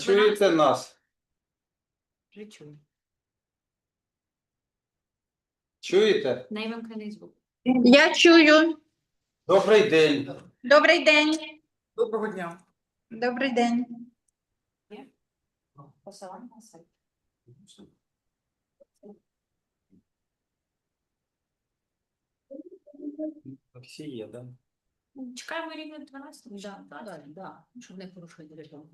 Чуєте нас? Вже. Чуєте? Найвимкнений звук. Я чую. Добрий день. Добрий день. Доброго дня. Добрий день. Посилання на сайт. Всі є, да? Чекаємо рівно 12. Да, да, да, щоб не порушувати режим.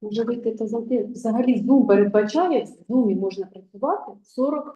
Може вийти та. Взагалі Zoom передбачає, в Zoom можна працювати 40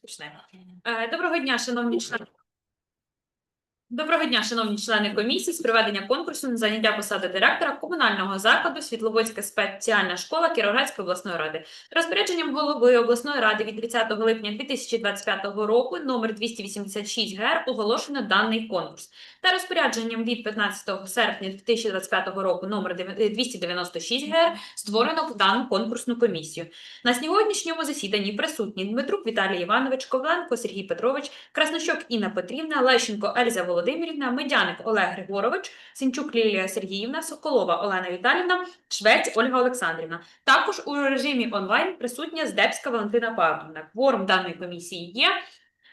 Почнемо. Е, Доброго дня, шановні члени. Доброго дня, шановні члени комісії з проведення конкурсу на заняття посади директора комунального закладу Світловодська спеціальна школа Кіровоградської обласної ради. Розпорядженням голови обласної ради від 30 липня 2025 року номер 286 ГР оголошено даний конкурс. Та розпорядженням від 15 серпня 2025 року номер 296 ГР створено дану конкурсну комісію. На сьогоднішньому засіданні присутні Дмитрук Віталій Іванович, Ковленко Сергій Петрович, Краснощок Інна Петрівна, Лещенко Ельза Володимирівна, Медяник Олег Григорович, Сінчук Лілія Сергіївна, Соколова Олена Віталівна, Швець Ольга Олександрівна. Також у режимі онлайн присутня Здебська Валентина Павлівна. Кворум даної комісії є.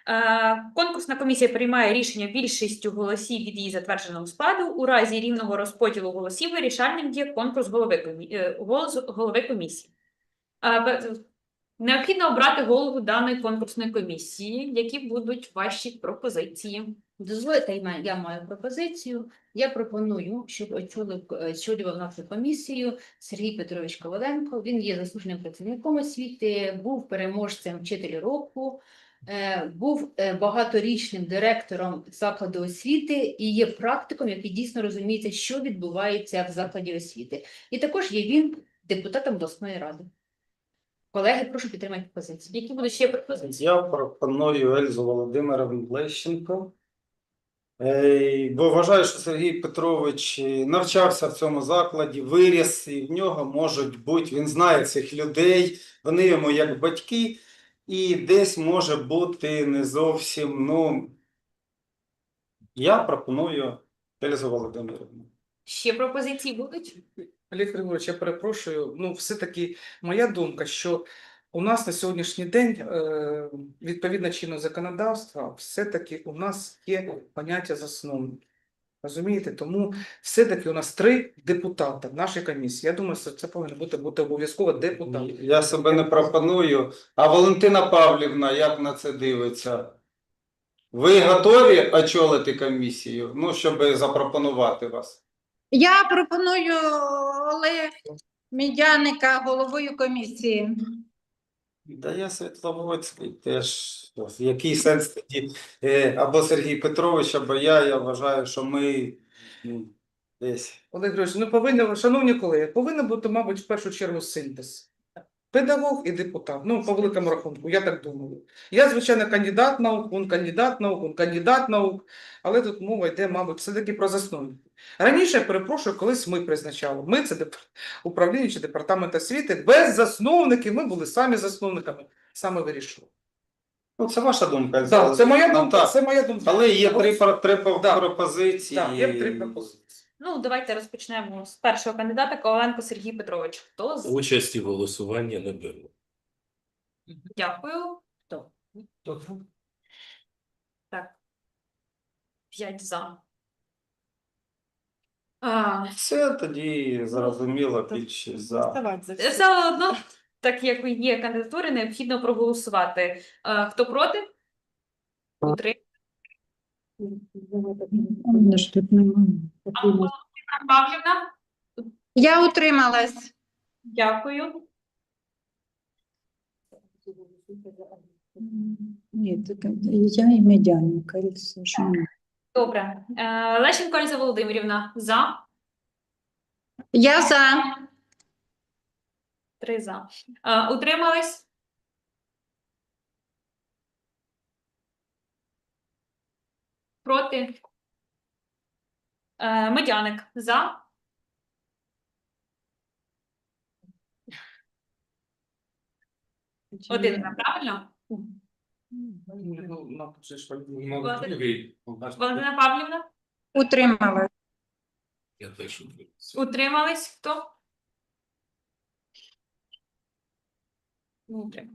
Е, Конкурсна комісія приймає рішення більшістю голосів від її затвердженого складу. У разі рівного розподілу голосів вирішальним є конкурс голови, е, комісії. Необхідно обрати голову даної конкурсної комісії. Які будуть ваші пропозиції? Дозвольте, я маю- пропозицію. Я пропоную, щоб очолював нашу комісію Сергій Петрович Коваленко. Він є заслуженим працівником освіти, був переможцем вчителя року, е, був е, багаторічним директором закладу освіти і є практиком, який дійсно розуміється, що відбувається в закладі освіти. І також є він депутатом обласної ради. Колеги, прошу підтримати позицію. Які будуть ще пропозиції? Я пропоную Ельзу Володимировну Лещенко. Е, Бо вважаю, що Сергій Петрович е, навчався в цьому закладі, виріс, і в нього можуть бути, він знає цих людей, вони йому як батьки, і десь може бути не зовсім. Ну, я пропоную Ельзу Володимировну. Ще пропозиції будуть? Олег Григорович, я перепрошую. Ну, все-таки моя думка, що у нас на сьогоднішній день, е, відповідно чинного законодавства, все-таки у нас є поняття засновників. Розумієте? Тому все-таки у нас три депутата в нашій комісії. Я думаю, що це повинно бути, бути обов'язково депутат. Я себе не пропоную. А Валентина Павлівна як на це дивиться? Ви готові очолити комісію? Ну, щоб запропонувати вас? Я пропоную Олег Мідяника головою комісії. Да я Світловодський теж. Який сенс тоді? Е, Або Сергій Петрович, або я. Я вважаю, що ми ну, десь. Олег Григорович, ну повинно, шановні колеги, повинен бути, мабуть, в першу чергу синтез. Педагог і депутат. Ну, по великому рахунку, я так думаю. Я, звичайно, кандидат наук, він кандидат наук, він кандидат наук, але тут мова йде, мабуть, все-таки про засновників. Раніше, я перепрошую, колись ми призначали. Ми це управління чи департамент освіти. Без засновників ми були самі засновниками, саме вирішували. Ну, це ваша думка. Так, це моя Ну, думка, це моя думка. Але є три, про- три Да. пропозиції. Так, є три пропозиції. Ну, давайте розпочнемо з першого кандидата Коваленко Сергій Петрович. Хто з? Участі в голосуванні не беру. Дякую. Хто? Так. П'ять за. А, Все тоді зрозуміло, більшість за. Вставать за все. все одно, так як є кандидатури, необхідно проголосувати. А, хто проти? Утри. Павлівна? Я утрималась. Дякую. Ні, я і ми. Добре. Е, Лещенко Ольза Володимирівна. За. Я за. Три за. Е, Утримались? Проти? Е, Медяник. За. Один, правильно? Ну, ну, Валентина Павлівна? Утрималась. Утримались? Хто? Моя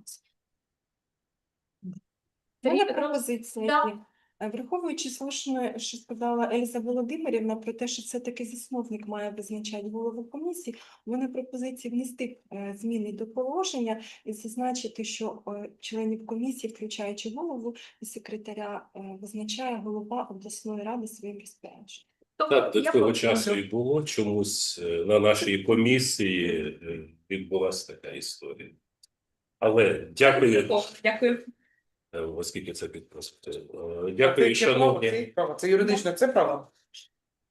Сергій пропозиція. Да. Е, Враховуючи слушне, що сказала Ельза Володимирівна про те, що все-таки засновник має визначати голову комісії, у мене пропозиція внести е, зміни до положення і зазначити, що е, членів комісії, включаючи голову і секретаря, визначає голова обласної ради своїм розпорядженням. Тобто Так, до цього часу і було чомусь на нашій комісії відбулася така історія. Але дякую, Дякую. Е, оскільки це підписуєте. Е, Це Дякую, шановні. це право. Це юридично, це право.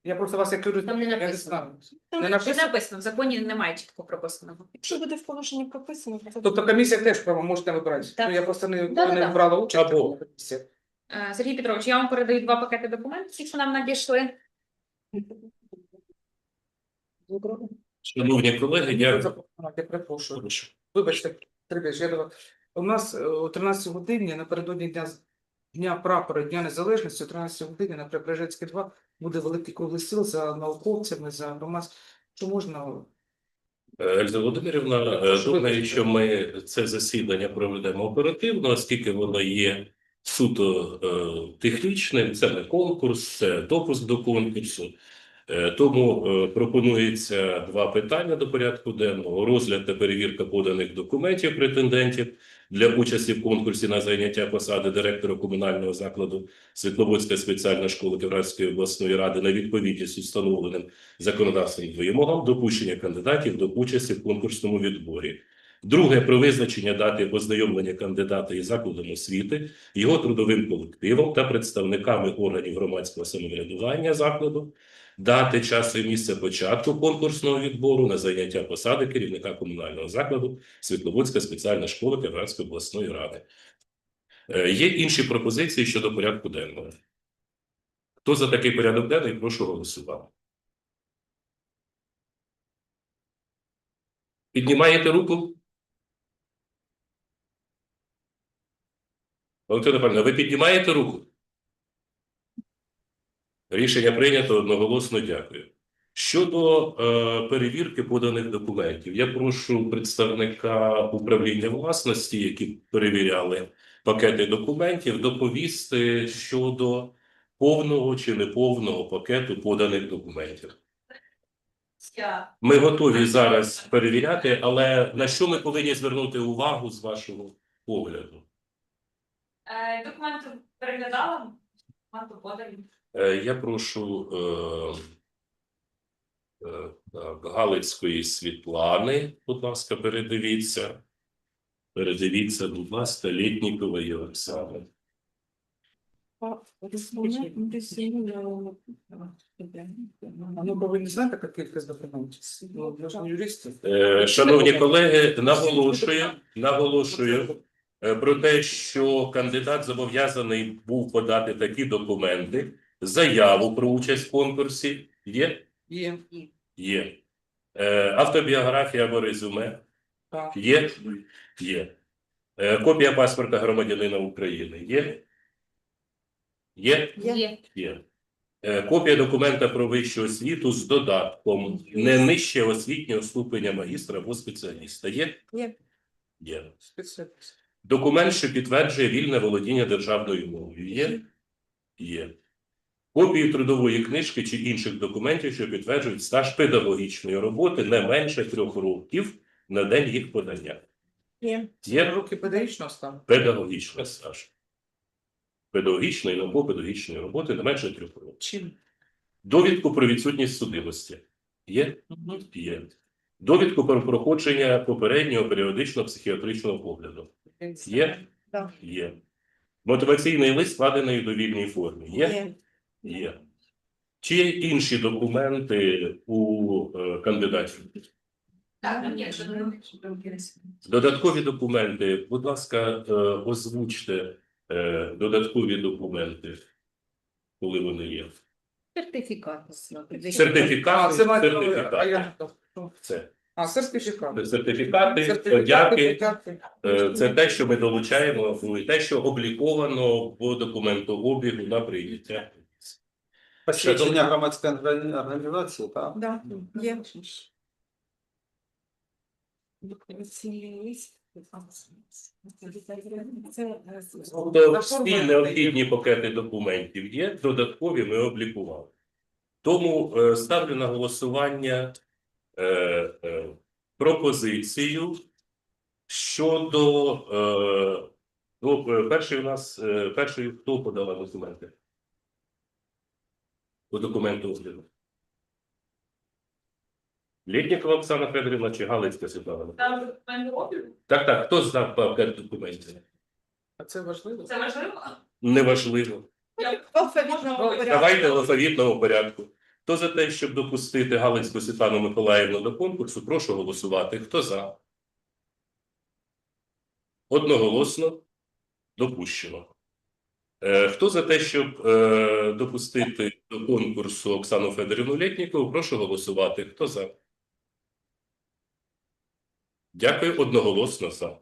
Я просто вас як юрист, Там не я не написано. знаю. Там Не написано? написано? В законі немає чітко прописаного. Якщо буде в положенні прописано, то Тобто комісія теж право можете вибрати. Так. Ну, я просто не, Да-да-да. брала участь. Або. Е, Сергій Петрович, я вам передаю два пакети документів, які нам надійшли. Шановні колеги, я Я перепрошую. Вибачте, Сергій, я до вас. У нас е, о 13 годині напередодні дня, дня прапора, Дня Незалежності, о 13 годині на Преображенській 2 буде великий круглий стіл за науковцями, за громадським. Що можна? Е, Ельза Володимирівна, е, думаю, що ми це засідання проведемо оперативно, оскільки воно є суто е, технічним, це не конкурс, це допуск до конкурсу. Е, Тому е, пропонується два питання до порядку денного: розгляд та перевірка поданих документів претендентів для участі в конкурсі на зайняття посади директора комунального закладу Світловодська спеціальна школа Кіровоградської обласної ради на відповідність установленим законодавством вимогам допущення кандидатів до участі в конкурсному відборі. Друге про визначення дати познайомлення кандидата із закладом освіти, його трудовим колективом та представниками органів громадського самоврядування закладу, дати час і місце початку конкурсного відбору на зайняття посади керівника комунального закладу Світловодська спеціальна школа Кіровоградської обласної ради. Е, Є інші пропозиції щодо порядку денного. Хто за такий порядок денний, прошу голосувати. Піднімаєте руку? Валентина Павлівна, ви піднімаєте руку? Рішення прийнято одноголосно. Дякую. Щодо е, перевірки поданих документів, я прошу представника управління власності, які перевіряли пакети документів, доповісти щодо повного чи неповного пакету поданих документів. Ми готові зараз перевіряти, але на що ми повинні звернути увагу з вашого погляду? Е, Документи переглядала, Я прошу е, е, так, Галицької Світлани, будь ласка, передивіться. Передивіться, будь ласка, Літнікової десь, ну, Ну, кількість документів. Ну, ж не юрист. Е, Шановні колеги, наголошую, наголошую е, про те, що кандидат зобов'язаний був подати такі документи, заяву про участь в конкурсі. Є? Є. Є. Е, Автобіографія або резюме. Так. Є? Є. Е, Копія паспорта громадянина України є? Є? Є. Є. Е, Копія документа про вищу освіту з додатком не нижче освітнього ступеня магістра або спеціаліста. Є? Є. Є. Спеціаліст. Документ, що підтверджує вільне володіння державною мовою. Є? Є. Копії трудової книжки чи інших документів, що підтверджують стаж педагогічної роботи не менше трьох років на день їх подання. Є. Є Руки педагогічного стану. педагогічний стаж. Педагогічної або педагогічної роботи не менше трьох років. Чим? Довідку про відсутність судимості. Є? Є. Довідку про проходження попереднього періодичного психіатричного огляду. Є? Так. Є. Мотиваційний лист складений у довільній формі. Є? Є. Є. Чи є інші документи у е, кандидатів? Так, що Додаткові документи, будь ласка, е, озвучте е, додаткові документи, коли вони є. Сертифікат. Сертифікати, А, це має- а я. Це А, сертифікат. сертифікати, подяки. Е, Це те, що ми долучаємо, ну, і те, що обліковано в документообігу на прийняття. Посвідчення громадської організації, так? Да. Є. Тобто всі необхідні пакети документів є, додаткові ми облікували. Тому е, ставлю на голосування пропозицію щодо е, ну, е, перший у нас е, перший хто подала документи? По документу огляду. Літнікова Оксана Федорівна чи Галицька Світлана? Там документи обігу? Так, так, хто знав пакет документів? А це важливо? Це важливо? Неважливо. Алфавітного. Давайте в алфавітному порядку. Хто за те, щоб допустити Галицьку Світлану Миколаївну до конкурсу, прошу голосувати. Хто за? Одноголосно допущено. Е, Хто за те, щоб е, допустити до конкурсу Оксану Федорівну Лєтнікову, прошу голосувати. Хто за? Дякую одноголосно за.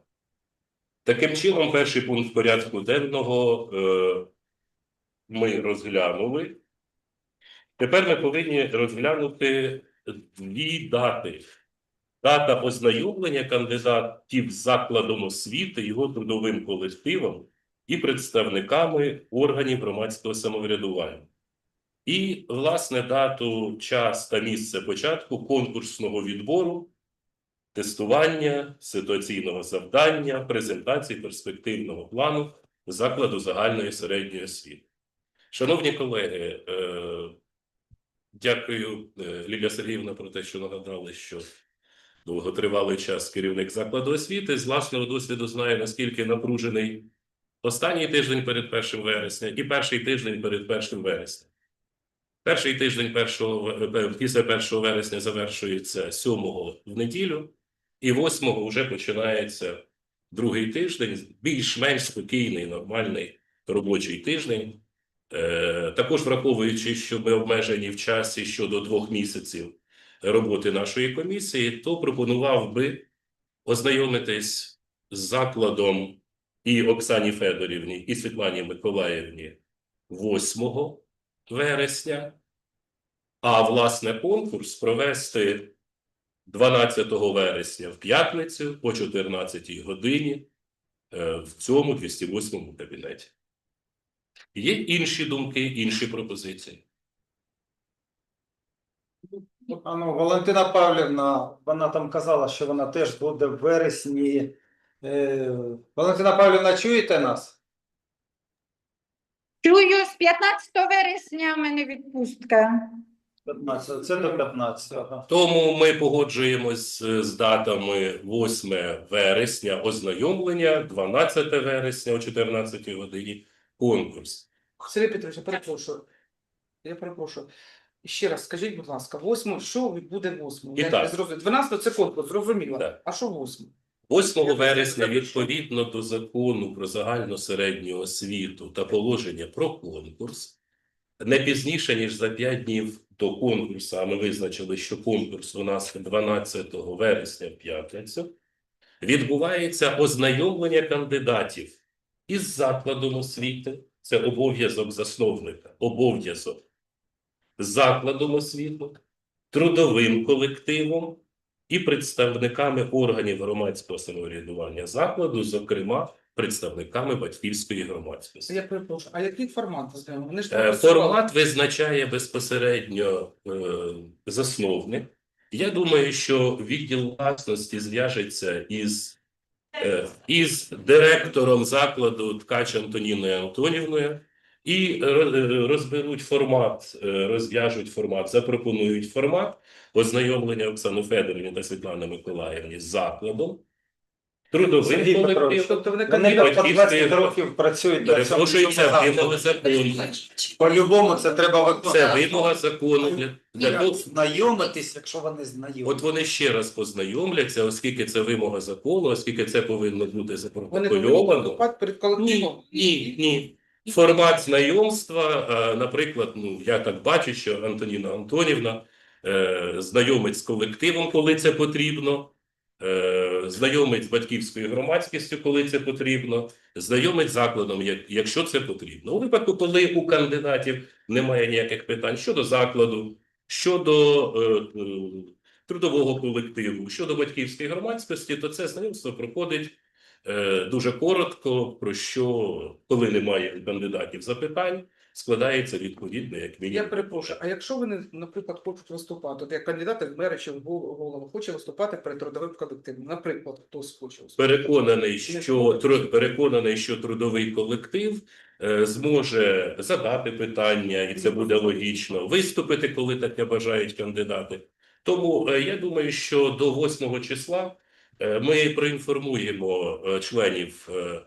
Таким чином, перший пункт порядку денного е, ми розглянули. Тепер ми повинні розглянути дві дати. Дата ознайомлення кандидатів з закладом освіти, його трудовим колективом і представниками органів громадського самоврядування. І, власне, дату, час та місце початку конкурсного відбору, тестування, ситуаційного завдання, презентації перспективного плану закладу загальної середньої освіти. Шановні колеги, е, дякую, е, Лілія Сергіївна, про те, що нагадали, що довготривалий час керівник закладу освіти з власного досвіду знає, наскільки напружений останній тиждень перед 1 вересня і перший тиждень перед 1 вересня. Перший тиждень першого, е, після 1 вересня завершується 7 в неділю, і 8 вже починається другий тиждень, більш-менш спокійний, нормальний робочий тиждень. Е, Також враховуючи, що ми обмежені в часі щодо двох місяців роботи нашої комісії, то пропонував би ознайомитись з закладом і Оксані Федорівні, і Світлані Миколаївні 8 вересня, а власне конкурс провести 12 вересня в п'ятницю о 14 годині е, в цьому 208 кабінеті. Є інші думки, інші пропозиції. Ну, Валентина Павлівна, вона там казала, що вона теж буде в вересні. Е, Валентина Павлівна, чуєте нас? Чую, з 15 вересня в мене відпустка. 15, це до 15. Ага. Тому ми погоджуємось е, з датами 8 вересня ознайомлення, 12 вересня о 14 годині конкурс. Сергій Петрович, я перепрошую. Я перепрошую. Ще раз скажіть, будь ласка, 8, що буде 8? І Я так. не зрозумів. 12 це конкурс, зрозуміло. Так. А що 8? 8 вересня, відповідно до закону про загальну середню освіту та положення про конкурс, не пізніше, ніж за 5 днів до конкурсу, а ми визначили, що конкурс у нас 12 вересня в п'ятницю, відбувається ознайомлення кандидатів із закладом освіти. Це обов'язок засновника, обов'язок закладом освіти, трудовим колективом і представниками органів громадського самоврядування закладу, зокрема представниками батьківської громадськості. Я перепрошую, а який формат? Вони ж там Е, працювали. Формат визначає безпосередньо е, засновник. Я думаю, що відділ власності зв'яжеться із, із директором закладу Ткач Антоніною Антонівною і е, розберуть формат, е, розв'яжуть формат, запропонують формат ознайомлення Оксани Федорівні та Світлани Миколаївні з закладом. Трудовим Сергій Петрович, колективом. Тобто вони по 20 років працюють на цьому це закладі. вимога закону. По-любому це треба виконувати. Це вимога закону для, для того, Знайомитись, якщо вони знайомі. От вони ще раз познайомляться, оскільки це вимога закону, оскільки це повинно бути Вони повинні запротокольовано. виступати перед Ні, колективом. ні, ні. Формат знайомства, е, наприклад, ну я так бачу, що Антоніна Антонівна е, знайомить з колективом, коли це потрібно, знайомить з батьківською громадськістю, коли це потрібно, знайомить з закладом, якщо це потрібно. У випадку, коли у кандидатів немає ніяких питань щодо закладу, щодо е, е, трудового колективу, щодо батьківської громадськості, то це знайомство проходить е, дуже коротко, про що, коли немає кандидатів запитань, складається відповідно, як Я перепрошую, а якщо вони, наприклад, хочуть виступати, от як кандидати в мери чи в голову, хоче виступати перед трудовим колективом, наприклад, хтось хоче виступати. Переконаний, що тру- переконаний, що трудовий колектив е, зможе задати питання, і це буде логічно, виступити, коли таке бажають кандидати. Тому е, я думаю, що до 8 числа е, ми проінформуємо е, членів е,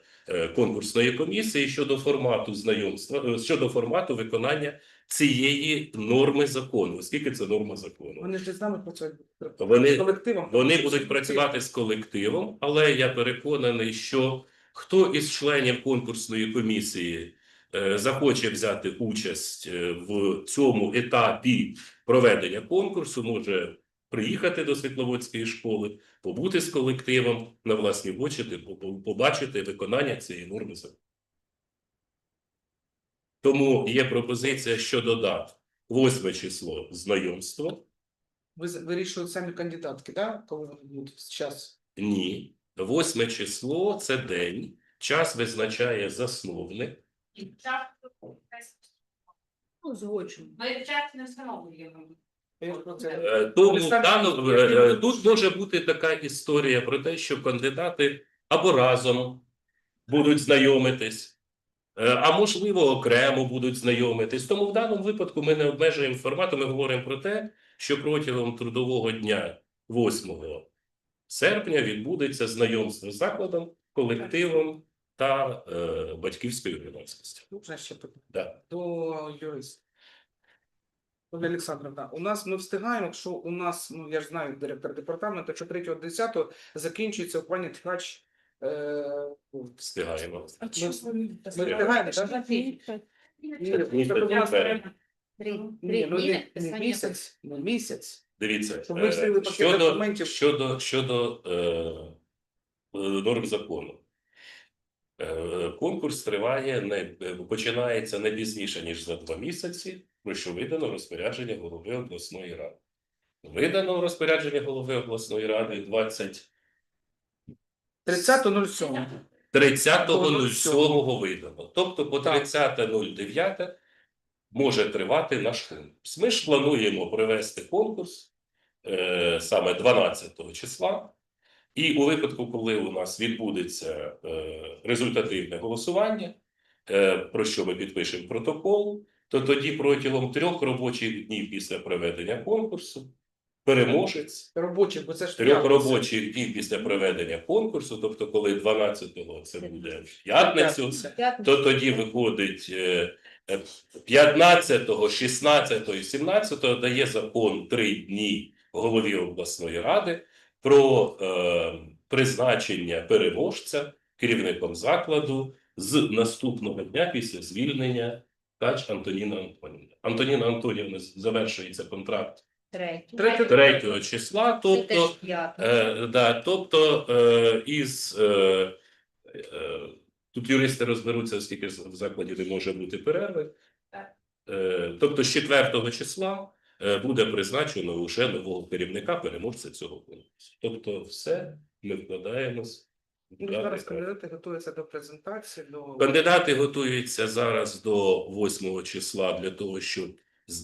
конкурсної комісії щодо формату знайомства, е, щодо формату виконання цієї норми закону, оскільки це норма закону. Вони ж з нами працюють Вони- з колективом. Вони будуть працювати з колективом, але я переконаний, що хто із членів конкурсної комісії е, захоче взяти участь е, в цьому етапі проведення конкурсу, може приїхати до Світловодської школи, побути з колективом на власні очі, по- по- побачити виконання цієї норми закону. Тому є пропозиція щодо дат. 8 число знайомство. Ви вирішують самі кандидатки, да? коли вони будуть час. Ні. Восьме число це день. Час визначає засновник. Ну, згоджую. Ми час не встановлюємо. Це- Е, Тому Вони дану- е, е, тут може бути така історія про те, що кандидати або разом будуть знайомитись, е, а можливо окремо будуть знайомитись. Тому в даному випадку ми не обмежуємо формату. Ми говоримо про те, що протягом трудового дня 8 серпня відбудеться знайомство з закладом, колективом та е, батьківською громадськістю. Можна ще питання? Да. до юриста. Ольга Олександровна, у нас ми встигаємо, якщо у нас, ну я ж знаю, директор департаменту, що 3.10 закінчується в плані ткач. Е, Встигаємо. А Ми чому ви- встигаємо, так? Ну, на не підписання місяць. Дивіться, Щоб ми встигли е, пакет щодо, документів. щодо, щодо е, норм закону. Е, Конкурс триває не починається не пізніше ніж за два місяці, про що видано розпорядження голови обласної ради. Видано розпорядження голови обласної ради 20 30.07. 30.07 видано. Тобто по Так. 30.09 може тривати наш конкурс. Ми ж плануємо провести конкурс е, саме 12 числа. І у випадку, коли у нас відбудеться е, результативне голосування, е, про що ми підпишемо протокол, то тоді протягом трьох робочих днів після проведення конкурсу переможець Робочий, бо це ж трьох п'ятниця. робочих днів після проведення конкурсу, тобто коли 12-го це буде в п'ятницю, то тоді виходить е, е, 15-го, 16-го і 17-го дає закон три дні голові обласної ради про е, призначення переможця керівником закладу з наступного дня після звільнення Ткач Антоніна Антонівна. Антоніна Антонівна завершується контракт Третє. Третє- 3 числа, тобто. Е, да, тобто е, із е, е, тут юристи розберуться, оскільки з- в закладі не може бути перерви. Е, тобто з 4 числа буде призначено вже нового керівника переможця цього конкурсу. Тобто, все ми вкладаємось. Ну, Зараз кандидати готуються до презентації, до Кандидати готуються зараз до 8 числа для того, щоб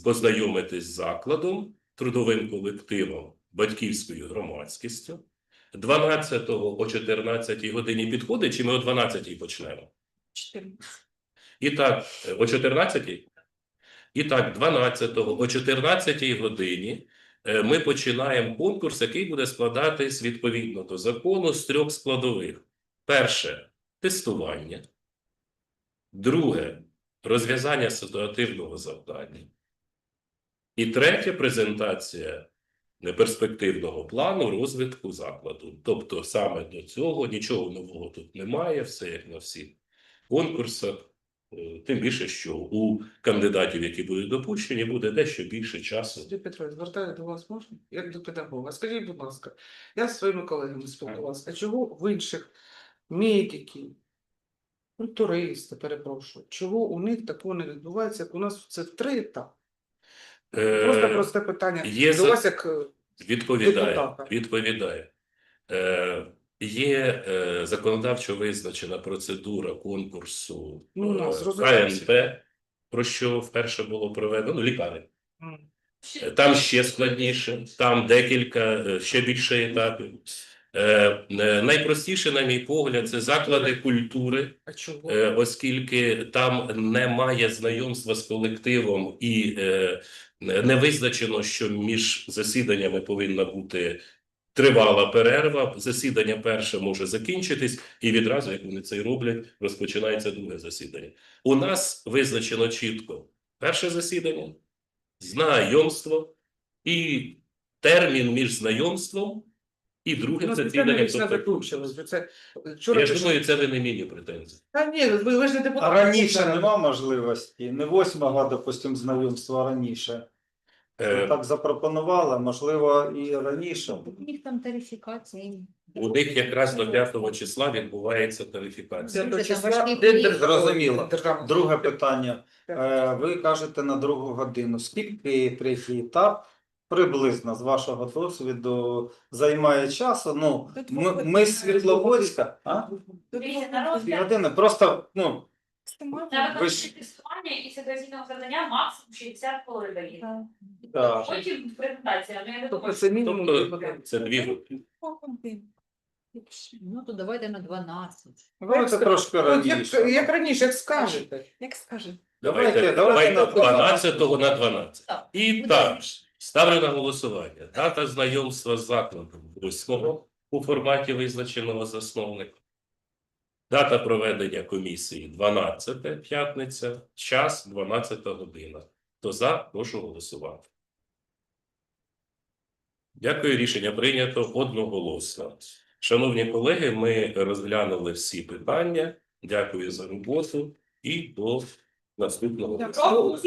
познайомитись з закладом, трудовим колективом, батьківською громадськістю. 12 о 14 годині підходить, чи ми о 12 почнемо? І так, е, о 14 І так, 12-го о 14-й годині е, ми починаємо конкурс, який буде складатись відповідно до закону з трьох складових. Перше тестування. Друге розв'язання ситуативного завдання. І третє презентація неперспективного плану розвитку закладу. Тобто, саме до цього нічого нового тут немає, все як на всіх конкурсах. Е, Тим більше, що у кандидатів, які будуть допущені, буде дещо більше часу. Сергій Петрович, звертаю до вас можна? Як до педагога. Скажіть, будь ласка, я зі своїми колегами спілкувався, а чого в інших медиків, культуристи, перепрошую, чого у них такого не відбувається, як у нас це три етапи? Просто Е, просте питання. є до за- вас як е, Відповідає. Депутата. Відповідає. Е, є е, законодавчо визначена процедура конкурсу Ну, е. КНП, про що вперше було проведено ну, лікарень. м, Е, Там ще складніше, там декілька, е, ще більше етапів. Е, е, найпростіше, на мій погляд, це заклади культури, а чого? Е, оскільки там немає знайомства з колективом і е, не визначено, що між засіданнями повинна бути тривала перерва. Засідання перше може закінчитись, і відразу, як вони це й роблять, розпочинається друге засідання. У нас визначено чітко перше засідання, знайомство і термін між знайомством і другим Ну, це тобто- Це вчора Я ж думаю, це ви не міні претензії. Та ні, ви, ви ж не депутат. А раніше нема можливості, не восьмого, допустим, знайомства, а раніше. Е, Так запропонували, можливо, і раніше. У них там тарифікація. У них якраз до 5 числа відбувається тарифікація. Числа важкий період. Зрозуміло. Друге питання. Е, Ви кажете на другу годину. Скільки третій етап приблизно з вашого досвіду займає часу? Ну, ми, ми з Світловодська, а? Дві години. Просто, ну, На Ви ж- тестування і ситуаційного завдання максимум 60 хвилин так. Потім презентація. Ну, я не Тобто думаю, це мінімум дві Тобто це дві години. Ну, то давайте на 12. Давайте трошки От як, раніше. як раніше, як скажете. Як скаже. Давайте, Давайте, на 12 на 12. Так. І так, ставлю на голосування. Дата знайомства з закладом 8 у форматі визначеного засновника. Дата проведення комісії 12 п'ятниця, час 12 година. Хто за, прошу голосувати. Дякую, рішення прийнято одноголосно. Шановні колеги, ми розглянули всі питання. Дякую за роботу і до наступного. Дякую.